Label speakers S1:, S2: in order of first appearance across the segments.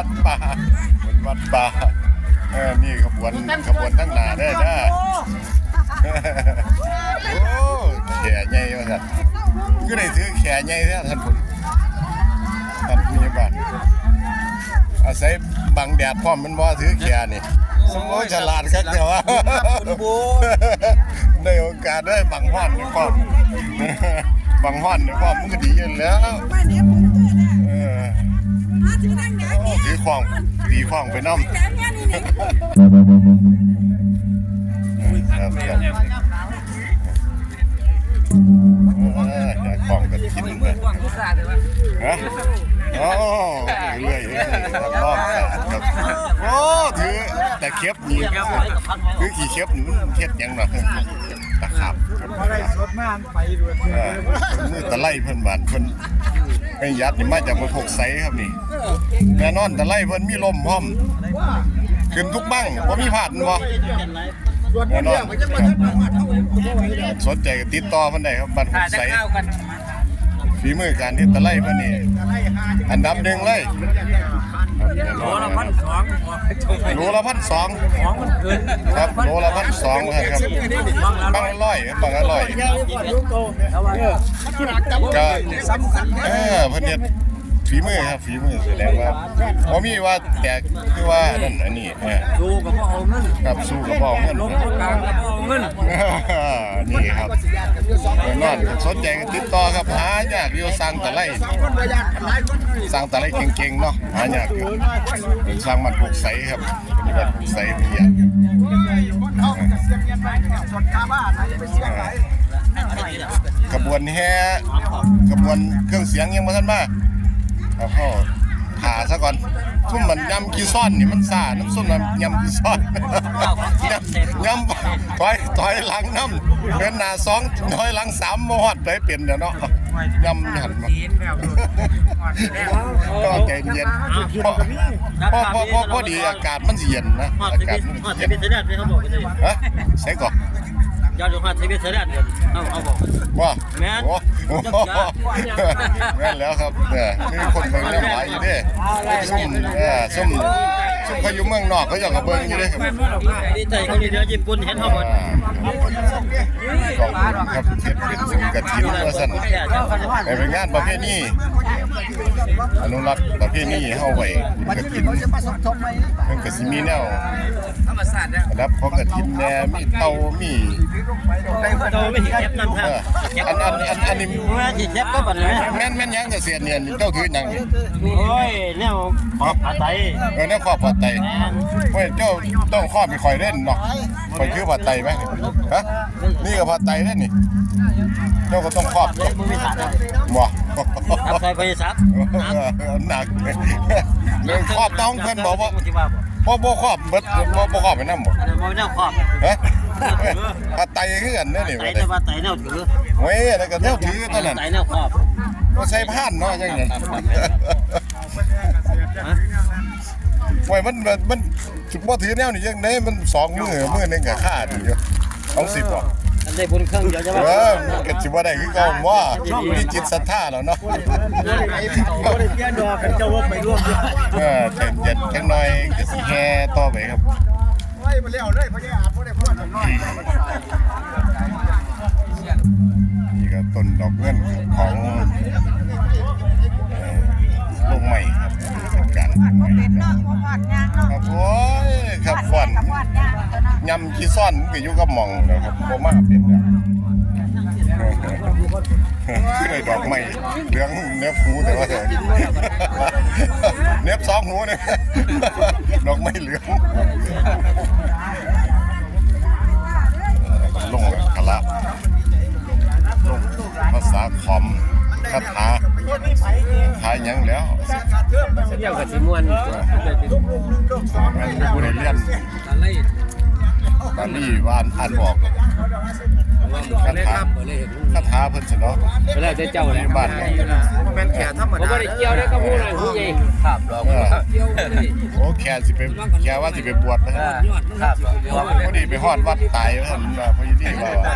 S1: วัดป่าเหมือนวัดป่าเออนี่ขบวนขบวนทั้งหนาได้อนะโอ้แขใหญ่ว่าซั่นคือได้ถือแขใหญ่แท้ท่านผู้ท่านผู้ใหญ่บ้านอาศัยบังแดดพร้อมมันบ่ถือแขนี่สมองฉลาดครับเดี๋ยวว่าได้โอกาสได้บังฮ้อนนี่พร้อมบังฮ้อนนี่พร้อมมันก็ดีอยู่แล้ว
S2: เอ
S1: อ
S2: ถือนั่งแดง
S1: โอ้
S2: นี่
S1: ถือของตีของไปน้ำ
S2: แดงเนี่ยนี่นี่
S1: ครับครับเอออยากของกับกินเลยฮะโอ้เรื่อยๆรอบสาดครับโอ้ถือ แต่เข็บนี่คือขี่เข็บนี่มันเฮ็ดหยังเนาะตะขับครับ
S3: อะไรสดมากไปด้วย
S1: เออมือตะไลเพิ่นบานเพิ่นไอ้ยัดนี่มาจากมันพกไสครับนี่แน่นอนตะไลเพิ่นมีลมพร้อมขึ้นทุกบังบ่มีพลาดบ่
S3: ส่วนนี้เนี่ยมันจะมาทักมาเท่าไหร่ผมก็ไว้ได้
S1: สนใจก็ติดต่อเพิ่นได้ครับบ้านพ
S4: ถ่าก
S1: ไส
S4: เข้ากัน
S1: ฝีมือการเฮ็ดตะไลเพิ่นนี่อันดับหนึ่งเลย
S4: โลละพันสอง
S1: โลละพันสอง
S4: ของมันเกิน
S1: ครับโลละพันสองครับบางละร้อยบางละร้อย
S3: แค่นี้ก่อนลูกโตเออธุรกรรม
S1: ก็
S3: สำคัญ
S1: เออเพิ่นเฮ็ด ฝีมือครับฝีมือแสดงว่าบ่มีว่าแตกคือว่านั่นอันนี้เออ
S4: ดูกับพ่อเอาเงิน
S1: กับสู้กับบ่เอาเงิน
S4: ลงกลางกับพ่อเอาเงิน
S1: นี่ครับแน่นอนสนใจก็ติดต่อครับหายากอยู่สร้างตะไล
S3: คนประหยัดหลายคน
S1: สร้างตะไลเก่งๆเนาะหายากอยู่เป็นสร้างมันปลูกใสครับเป็นแบบปลูกใสเพีย
S3: คนเขาจะเสียเงินไปส่วนชาวบ้านอาจจะไปเสียหลาย
S1: ขบวนแห่ขบวนเครื่องเสียงยังบ่ทันมา ครับเฮาหาซะก่อนซุ่มมันยำกีซ่อนนี่มันซ่าน้ำส้มน้ำยำกีซ่อนยำยำถอยถอยหลังน้ำเป็นหน้าสองถอยหลังสามโมฮอดไปเป็นเด้อเนาะยำหันมา
S4: จีนแบบ
S1: ก็ใจเย็นเพราะเพราะเพราะเพราะเพราะดีอากาศมันสิเย็นนะ
S4: ฮอด
S1: อา
S4: ท
S1: กาศ
S4: วี
S1: มัน
S4: ฮอด
S1: สิ
S4: ท
S1: เย็น
S4: วีเสด็จไปเขาบอกกันเลย
S1: ฮะใส่ก่อน
S4: ยอดอยู่ฮอดทวีเสด็จเดี๋ยวเอาเอาบอก
S1: ว่า
S4: แม่น
S1: โอ้โห แม่นแล้วครับเนี่ยมีคนเมืองเลี้ยงหลายอยู่เด้ซุ่มเออซุ่มซุ่มเขาอยู่เมืองนอกเขาอยากกับเบิ่งอยู่เด้ครับ
S4: ดีใจเขาดีเดียวญี่ปุ่นเห็นเขาหมด
S1: อ่ากองบุญครับเฮ็ดเป็นสิ่งกฐินว่าซั่นให้เป็นงานประเภทนี้ อนุรักษ์ประเภทนี้เฮาไว้บุญกฐิน
S3: มาสมทบไหม
S1: เพิ่นก็สิมีแนว
S4: ธรรมศาตร์เนี่ย
S1: ระดับของกฐินแน่มีเตามี
S4: โตไม่เห็นแคปนั่น
S1: เอ
S4: ฮะ
S1: ออันอันอันอันนี้
S4: ว่าที่แคปก็บัดเลย
S1: แม่นแม่นหยังเกษตรเนี่ยเจ้าถือหยังนี่
S4: โอ้ยแนวขอบผัดไทย
S1: เออแนวครอบผัดไตเฮ้ยเจ้าต้องครอบไปคอยเล่นเนาะคอยคือผัดไตไหมฮะนี่ก็ผัดไตเล่นนี่ เจ้าก็ต้องครอบ
S4: เลยมึงไม่ถัดเลย
S1: บ่
S4: ทำใส่ไปซับ
S1: หนักเรื่องครอบต้องเพิ่นบอกว่า
S4: ที่ว่าบ่
S1: บ่บ่ครอบเบิดบ่บ่ครอบไปนำบ่
S4: อันนั้นบ่แนวครอบ
S1: ฮะผัดไตคือกันเด้อนี่
S4: ไต
S1: ว่า
S4: แต่ว่าไตแนวถือ
S1: เว้ยแล้วก็แนวถือเท่านั้น
S4: ไตแนวครอบ
S1: บ่ใส่ผ่านเนาะจังนั้นโอ้ยมันมันมันสิบ่ถือแนวนี่จังได๋มันสองมือมือหนึงก็ค่าดีอยู่เอาสิบ่
S4: อันได้บุญเครื่องเดียวจะว่า
S1: เออมันก็สิบ่ได้คือเก่าว่ามีจิตศรัทธาแล้วเนาะ
S3: ไอ้ที่เขาไม่ได้เพี้ยนดอกกันเจ้าว่าไปร่วมด้วย
S1: เออใจเย็นจังหน่อยก็สิแห่ต่อไปครับ
S3: ไว้มาเลี้ยวเลยพะเนี่ยอาจไม่ได้พูดน้อย
S1: นี่ก็ต้นดอกเงินของเอ่อลูกใหม่ครับเป็นการลูกใหม่
S2: เป็น
S1: ครั
S2: เนาะ
S1: บ
S2: บ่หอดยางเนาะ
S1: ครับโอ้ยครับฟัน
S2: กับหอดยางตัวเนาะ
S1: ยำขี้ซ่อนก็อยู่กับหม่องนะครับบ่มาเป็นแล้วคือได้ดอกไม้เหลืองเนื้อผูแต่ว่าเถอะเนื้อสองหูเนี่ยดอกไม้เหลืองลงกะละลงภาษาคอมคาถาคาหยังแล้ว
S4: เดียวกับสิมวน
S1: แม่นผู้ใดเรียน
S4: อะไร
S1: บาลีว่าอ่านบอกคาถาคาถาเพิ่นสิเนาะ
S4: เวลาจะเจ้าแหละ
S1: บ้านเนี่ย
S3: เป็นแขกธรรม
S4: ผม
S3: ดา
S4: บ่ได้เกี่ยวได้กับผู้ใดผู้ใหญ่ครับหรอก
S1: เออ
S4: เกี่ยวเลย
S1: โอ้แค่สิไปแค่ว่าสิไปบวชนะ
S4: ครับ
S1: พอดีไปฮอดวัดตายเพิ่นว่าพอดีว่าว่า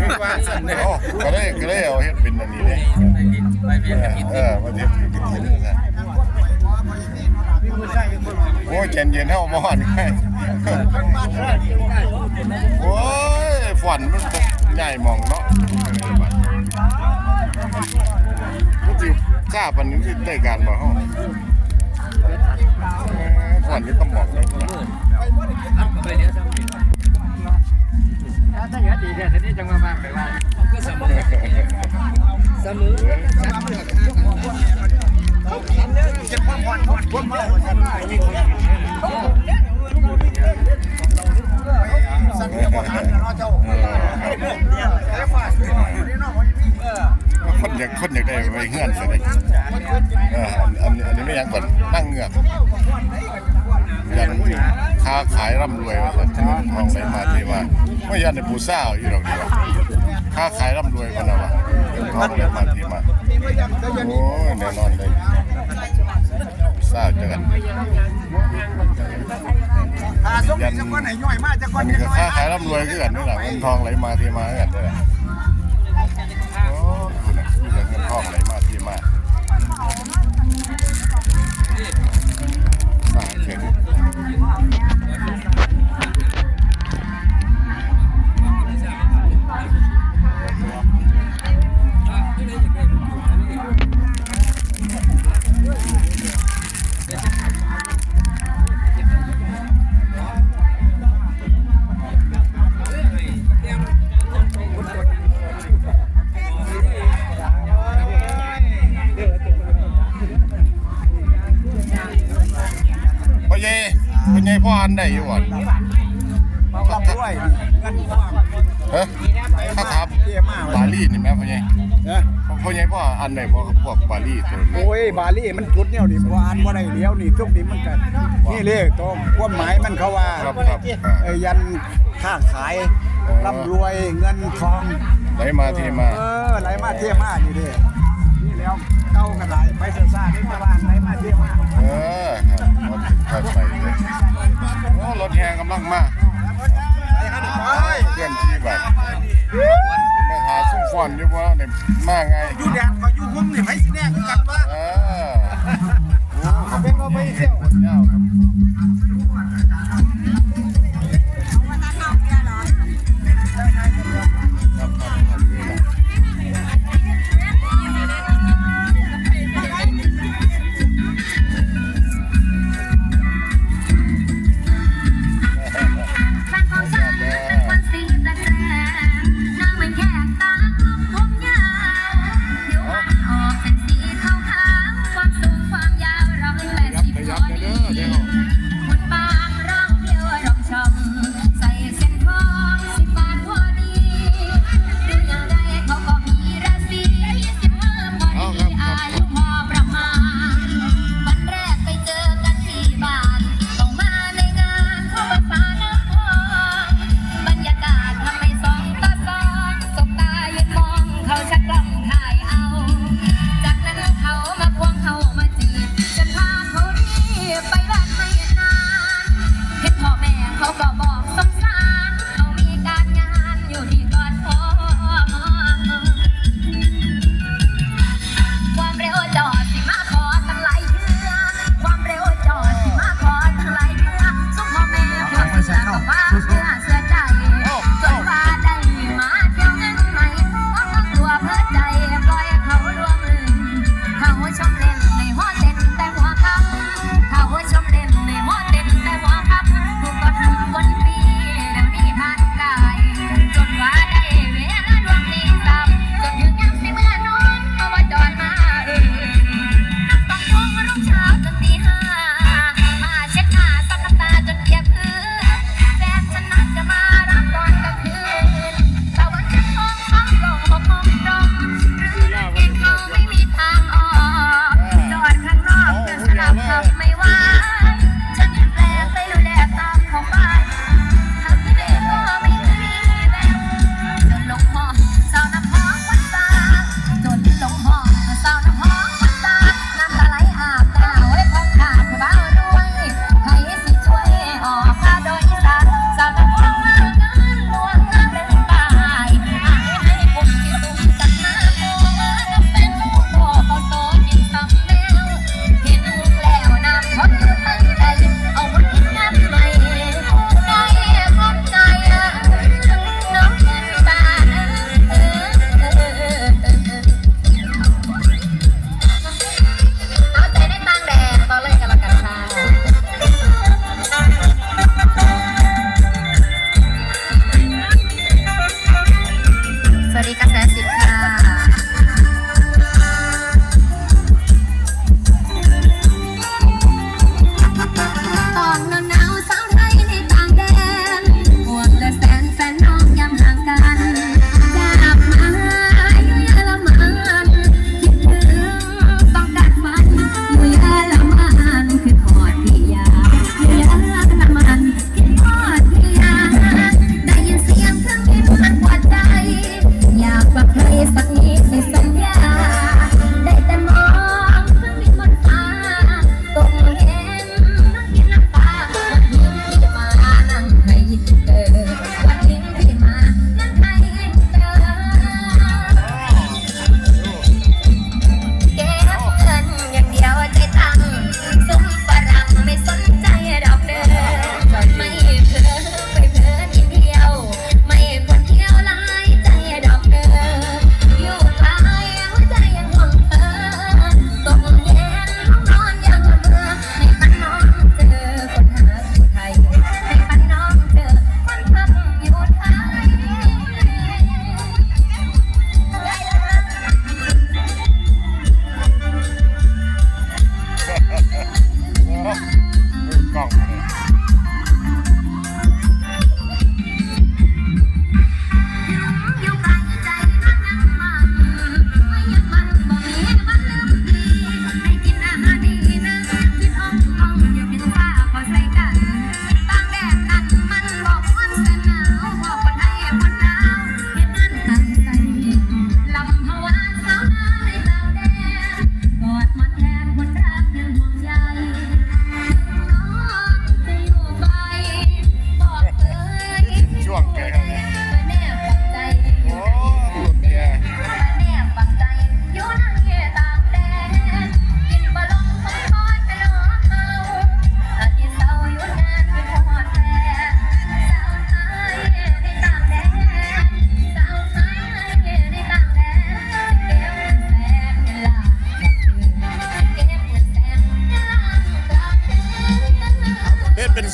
S4: ไม่ว่าสั่นเลย
S1: โอ้ก็เลยก็เลยเอาเฮ็ดเป็นอันนี้เด้
S4: ไปเพียงกับกิน
S1: เออว่าเฮ็ดเป็นกฐินนะ
S3: มือใส่คน
S1: โอ้ยเย็นเย็นๆเท่ามอนไง
S3: คนบ้านเท่าไหร่
S1: โอ้ยฝันมันใหญ่หมองเนาะมันจิทราปันนี้ที่ได้การบ่เฮาฝันนี่ต้องบอกเลย
S4: ไปเดี๋ยวถ้าเหลือดีเนี่ยทีนี้จังมามากไปว่าก็เสมอเสมอ
S3: เจ็บความผ่อนผ่อนความเมา สันได้ยิ่งสันเนี่ยบ่ทันเนาะเจ้าเนี่ยไอ้ฟ้าสินี่เนาะ
S1: คนอยากคนอยากได้ไปเฮือนซะเลยอันนี้อันนี้ไม่ยังก่อนนั่งเงือกยันค้าขายร่ำรวยว่าซั่นทองไหลมาเทมาไม่ยันในผู้สาอยู่ดอกดียวค้าขายร่ำรวยพะนะวะเงินทองไหลมาเทมา
S3: นี่บ่ยังก็ยัง
S1: โอ้ยแน่นอนเลยทราบจังกัน
S3: หาส่งจังคนไหนย่อยมากจังค
S1: อั
S3: น
S1: นนี้ก็
S3: น้อย
S1: ค้าขายร่ำรวยคือกันนี่แหละเงินทองไหลมาเทมาคือกันนี่แหละโอ้คุณน่ะมีแต่เงินทองไหลมาเทมาสาเก่งพ่ นได้อยู่บ่
S3: ร่ำรวยเงินทอง
S1: ฮะถ้าถาม
S3: เตี้ยมาก
S1: บาลีนี่แม่พ่อใหญ่
S3: นะ
S1: พ่อใหญ่พ่ออันได้พ่อพวกบาลีตัวนี้
S3: โอ้ยบาลีมันจุดเนี่ยนี่บ่อ่านบ่ได้เลี้ยวนี่ทุกนี้มันก็นี่เลขตรงความหมายมันเขาว่า
S1: ครับครับ
S3: เอ้ยยันค้าขายร่ำรวยเงินทอง
S1: ไหลมาเทมา
S3: เออไหลมาเที่ยมานี่เด้ นี่แล้วเก้ากันหลายไปซ่าๆนี่มาบ้านไหลมาเที่ยวมา
S1: เออครับรถค่อยไปเลยโอ้รถแห่กำลังมา
S3: ไปหันไป
S1: เพื่อนที่แบบไปหาซุ่มฟอนอยู่ว่าเนี่ยมาไง
S3: อยู่แดดก็อยู่หุ้มนี่ไปสิแน่กันว่า
S1: เออเป็นว่าไปเที่ยวคนยาวครับ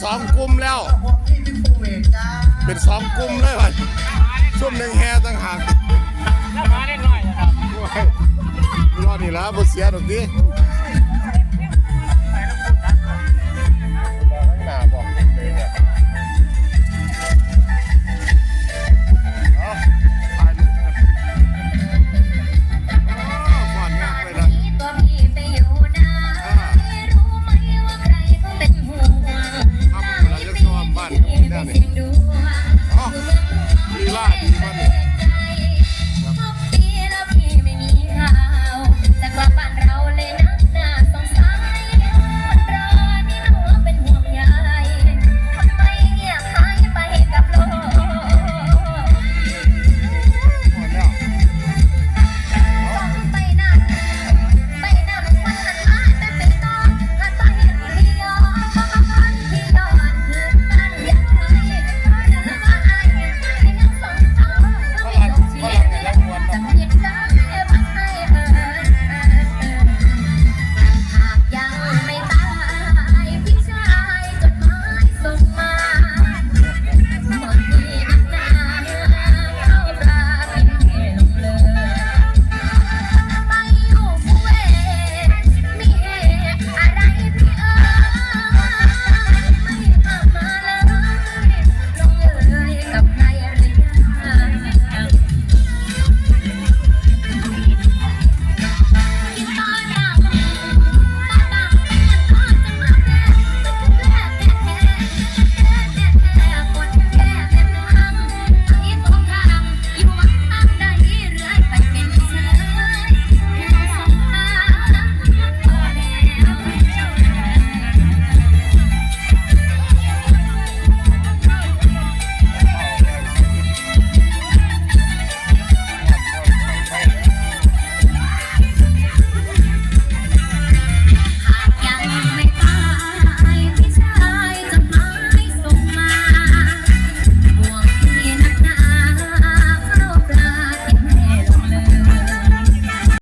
S2: สองก
S1: ลุ่มแล้ว เป็นสองกลุ่มเลยว่ะช่วงหนึ่งแฮต่างหาก
S4: แล้วมาเล่นหน่อยนะครับ
S1: รอดนี่แล้วบ่เสียดอกดิ